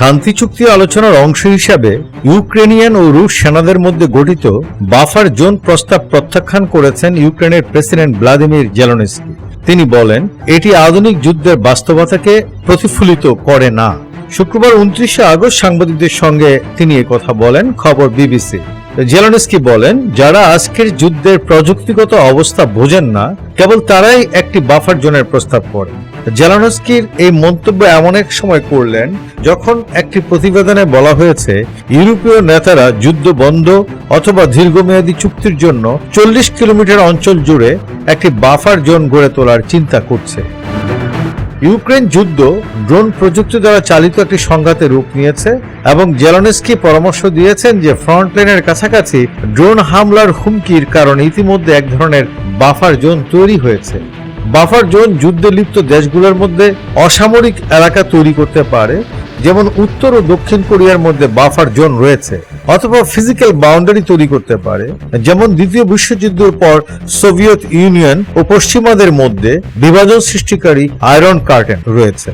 শান্তি চুক্তি আলোচনার অংশ হিসাবে ইউক্রেনিয়ান ও রুশ সেনাদের মধ্যে গঠিত বাফার জোন প্রস্তাব প্রত্যাখ্যান করেছেন ইউক্রেনের প্রেসিডেন্ট ভ্লাদিমির জেলনেস্কি। তিনি বলেন, এটি আধুনিক যুদ্ধের বাস্তবতাকে প্রতিফলিত করে না। শুক্রবার উনত্রিশে আগস্ট সাংবাদিকদের সঙ্গে তিনি কথা বলেন, খবর বিবিসি। জেলনেস্কি বলেন, যারা আজকের যুদ্ধের প্রযুক্তিগত অবস্থা বোঝেন না, কেবল তারাই একটি বাফার জোনের প্রস্তাব করেন জেলানস্কির এই মন্তব্য এমন এক সময় করলেন, যখন একটি প্রতিবেদনে বলা হয়েছে, ইউরোপীয় নেতারা যুদ্ধ বন্ধ অথবা দীর্ঘমেয়াদী চুক্তির জন্য চল্লিশ কিলোমিটার অঞ্চল জুড়ে একটি বাফার জোন গড়ে তোলার চিন্তা করছে। ইউক্রেন যুদ্ধ ড্রোন প্রযুক্তি দ্বারা চালিত একটি সংঘাতে রূপ নিয়েছে এবং জেলনেস্কি পরামর্শ দিয়েছেন যে ফ্রন্ট লাইনের কাছাকাছি ড্রোন হামলার হুমকির কারণে ইতিমধ্যে এক ধরনের বাফার জোন তৈরি হয়েছে। বাফার জোন যুদ্ধে লিপ্ত দেশগুলোর মধ্যে অসামরিক এলাকা তৈরি করতে পারে, যেমন উত্তর ও দক্ষিণ কোরিয়ার মধ্যে বাফার জোন রয়েছে, অথবা ফিজিক্যাল বাউন্ডারি তৈরি করতে পারে, যেমন দ্বিতীয় বিশ্বযুদ্ধের পর সোভিয়েত ইউনিয়ন ও পশ্চিমাদের মধ্যে বিভাজন সৃষ্টিকারী আয়রন কার্টেন রয়েছে।